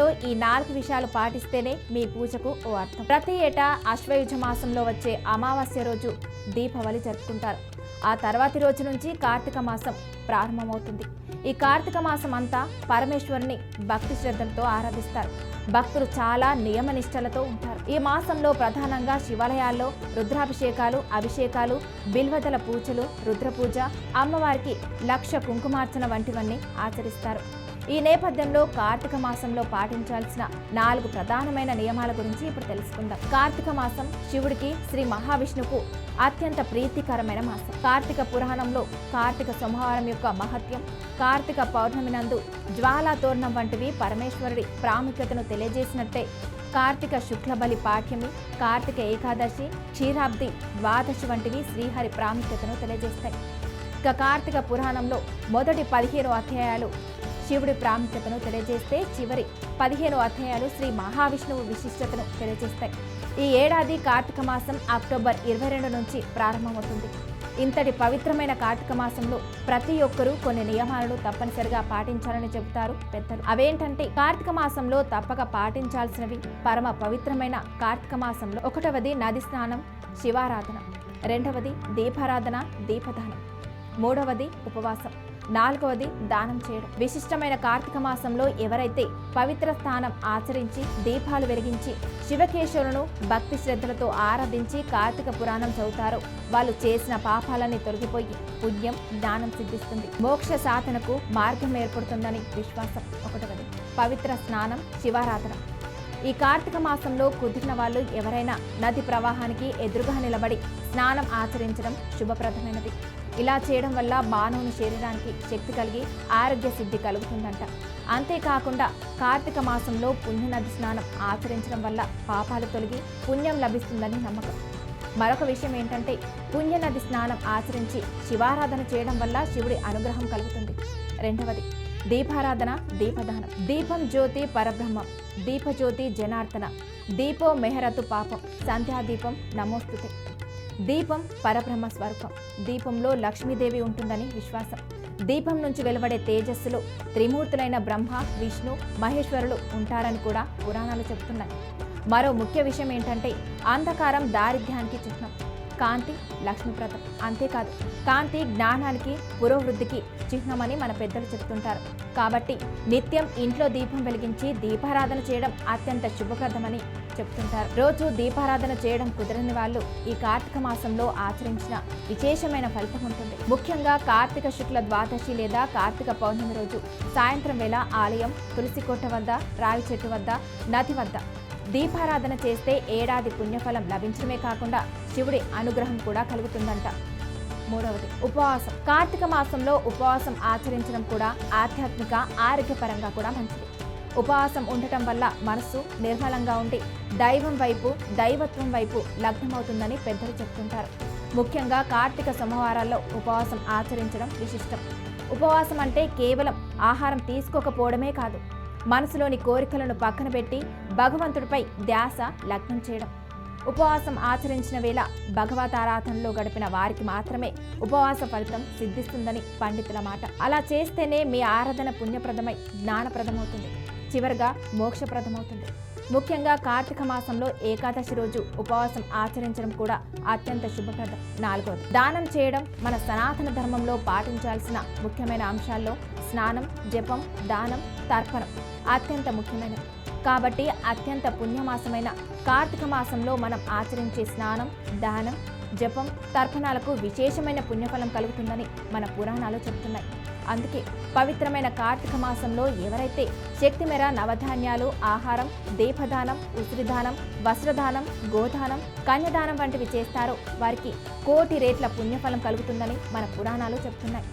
మాసంలో ఈ నాలుగు విషయాలు పాటిస్తేనే మీ పూజకు ఓ అర్థం. ప్రతి ఏటా అశ్వయుజ మాసంలో వచ్చే అమావాస్య రోజు దీపావళి జరుపుకుంటారు. ఆ తర్వాతి రోజు నుంచి కార్తీక మాసం ప్రారంభమవుతుంది. ఈ కార్తీక మాసం అంతా పరమేశ్వరుని భక్తి శ్రద్ధలతో ఆరాధిస్తారు. భక్తులు చాలా నియమనిష్టలతో ఉంటారు. ఈ మాసంలో ప్రధానంగా శివాలయాల్లో రుద్రాభిషేకాలు అభిషేకాలు బిల్వదల పూజలు రుద్రపూజ అమ్మవారికి లక్ష కుంకుమార్చన వంటివన్నీ ఆచరిస్తారు. ఈ నేపథ్యంలో కార్తీక మాసంలో పాటించాల్సిన నాలుగు ప్రధానమైన నియమాల గురించి ఇప్పుడు తెలుసుకుందాం. కార్తీక మాసం శివుడికి శ్రీ మహావిష్ణువుకు అత్యంత ప్రీతికరమైన మాసం. కార్తీక పురాణంలో కార్తీక సోమవారం యొక్క మహత్యం కార్తీక పౌర్ణమి నందు జ్వాలా తోరణం వంటివి పరమేశ్వరుడి ప్రాముఖ్యతను తెలియజేసినట్టే కార్తీక శుక్లబలి పాఠ్యమి కార్తీక ఏకాదశి క్షీరాబ్ది ద్వాదశి వంటివి శ్రీహరి ప్రాముఖ్యతను తెలియజేస్తాయి. ఇక కార్తీక పురాణంలో మొదటి పదిహేను అధ్యాయాలు శివుడి ప్రాముఖ్యతను తెలియజేస్తే చివరి పదిహేను అధ్యాయాలు శ్రీ మహావిష్ణువు విశిష్టతను తెలియజేస్తాయి. ఈ ఏడాది కార్తీక మాసం అక్టోబర్ ఇరవై రెండు నుంచి ప్రారంభమవుతుంది. ఇంతటి పవిత్రమైన కార్తీక మాసంలో ప్రతి ఒక్కరూ కొన్ని నియమాలను తప్పనిసరిగా పాటించాలని చెబుతారు పెద్దలు. అవేంటంటే కార్తీక మాసంలో తప్పక పాటించాల్సినవి పరమ పవిత్రమైన కార్తీక మాసంలో ఒకటవది నది స్నానం శివారాధన. రెండవది దీపారాధన దీపదానం. మూడవది ఉపవాసం. నాలుగవది దానం చేయడం. విశిష్టమైన కార్తీక మాసంలో ఎవరైతే పవిత్ర స్థానం ఆచరించి దీపాలు వెలిగించి శివకేశవులను భక్తి శ్రద్ధలతో ఆరాధించి కార్తీక పురాణం చదువుతారో వాళ్ళు చేసిన పాపాలన్నీ తొలగిపోయి పుణ్యం జ్ఞానం సిద్ధిస్తుంది. మోక్ష సాధనకు మార్గం ఏర్పడుతుందని విశ్వాసం. ఒకటవది పవిత్ర స్నానం శివారాధన. ఈ కార్తీక మాసంలో కుదిరిన వాళ్ళు ఎవరైనా నది ప్రవాహానికి ఎదురుగా నిలబడి స్నానం ఆచరించడం శుభప్రదమైనది. ఇలా చేయడం వల్ల మానవుని శరీరానికి శక్తి కలిగి ఆరోగ్య సిద్ధి కలుగుతుందంట. అంతేకాకుండా కార్తీక మాసంలో పుణ్యనది స్నానం ఆచరించడం వల్ల పాపాలు తొలగి పుణ్యం లభిస్తుందని నమ్మకం. మరొక విషయం ఏంటంటే పుణ్యనది స్నానం ఆచరించి శివారాధన చేయడం వల్ల శివుడి అనుగ్రహం కలుగుతుంది. రెండవది దీపారాధన దీపదానం. దీపం జ్యోతి పరబ్రహ్మం. దీపజ్యోతి జనార్దన. దీపో మెహరతు పాపం. సంధ్యాదీపం నమోస్తుతే. దీపం పరబ్రహ్మ స్వరూపం. దీపంలో లక్ష్మీదేవి ఉంటుందని విశ్వాసం. దీపం నుంచి వెలువడే తేజస్సులో త్రిమూర్తులైన బ్రహ్మ విష్ణు మహేశ్వరులు ఉంటారని కూడా పురాణాలు చెబుతున్నాయి. మరో ముఖ్య విషయం ఏంటంటే అంధకారం దారిద్ర్యానికి చిహ్నం. కాంతి లక్ష్మీప్రదం అంతేకాదు కాంతి జ్ఞానానికి పురోవృద్ధికి చిహ్నమని మన పెద్దలు చెప్తుంటారు. కాబట్టి నిత్యం ఇంట్లో దీపం వెలిగించి దీపారాధన చేయడం అత్యంత శుభప్రదమని చెప్తుంటారు. రోజు దీపారాధన చేయడం కుదరని వాళ్ళు ఈ కార్తీక మాసంలో ఆచరించిన విశేషమైన ఫలితం ఉంటుంది. ముఖ్యంగా కార్తీక శుక్ల ద్వాదశి లేదా కార్తీక పౌర్ణమి రోజు సాయంత్రం వేళ ఆలయం తులసి కోట వద్ద రావి చెట్టు వద్ద నది వద్ద దీపారాధన చేస్తే ఏడాది పుణ్యఫలం లభించడమే కాకుండా శివుడి అనుగ్రహం కూడా కలుగుతుందంట. మూడవది ఉపవాసం. కార్తీక మాసంలో ఉపవాసం ఆచరించడం కూడా ఆధ్యాత్మిక ఆరోగ్యపరంగా కూడా మంచిది. ఉపవాసం ఉండటం వల్ల మనస్సు నిర్మలంగా ఉండి దైవం వైపు దైవత్వం వైపు లగ్నమవుతుందని పెద్దలు చెప్తుంటారు. ముఖ్యంగా కార్తీక సోమవారాల్లో ఉపవాసం ఆచరించడం విశిష్టం. ఉపవాసం అంటే కేవలం ఆహారం తీసుకోకపోవడమే కాదు మనసులోని కోరికలను పక్కన పెట్టి భగవంతుడిపై ధ్యాస లగ్నం చేయడం. ఉపవాసం ఆచరించిన వేళ భగవత్ ఆరాధనలో గడిపిన వారికి మాత్రమే ఉపవాస ఫలితం సిద్ధిస్తుందని పండితుల మాట. అలా చేస్తేనే మీ ఆరాధన పుణ్యప్రదమై జ్ఞానప్రదమవుతుంది. చివరిగా మోక్షప్రదమవుతుంది. ముఖ్యంగా కార్తీక మాసంలో ఏకాదశి రోజు ఉపవాసం ఆచరించడం కూడా అత్యంత శుభప్రదం. నాలుగోది దానం చేయడం మన సనాతన ధర్మంలో పాటించాల్సిన ముఖ్యమైన అంశాల్లో స్నానం జపం దానం తర్పణం అత్యంత ముఖ్యమైనవి. కాబట్టి అత్యంత పుణ్యమాసమైన కార్తీక మాసంలో మనం ఆచరించే స్నానం దానం జపం తర్పణాలకు విశేషమైన పుణ్యఫలం కలుగుతుందని మన పురాణాలు చెబుతున్నాయి. అందుకే పవిత్రమైన కార్తీక మాసంలో ఎవరైతే శక్తి మేర నవధాన్యాలు ఆహారం దీపదానం ఉసిరిదానం వస్త్రదానం గోదానం కన్యదానం వంటివి చేస్తారో వారికి కోటి రేట్ల పుణ్యఫలం కలుగుతుందని మన పురాణాలు చెబుతున్నాయి.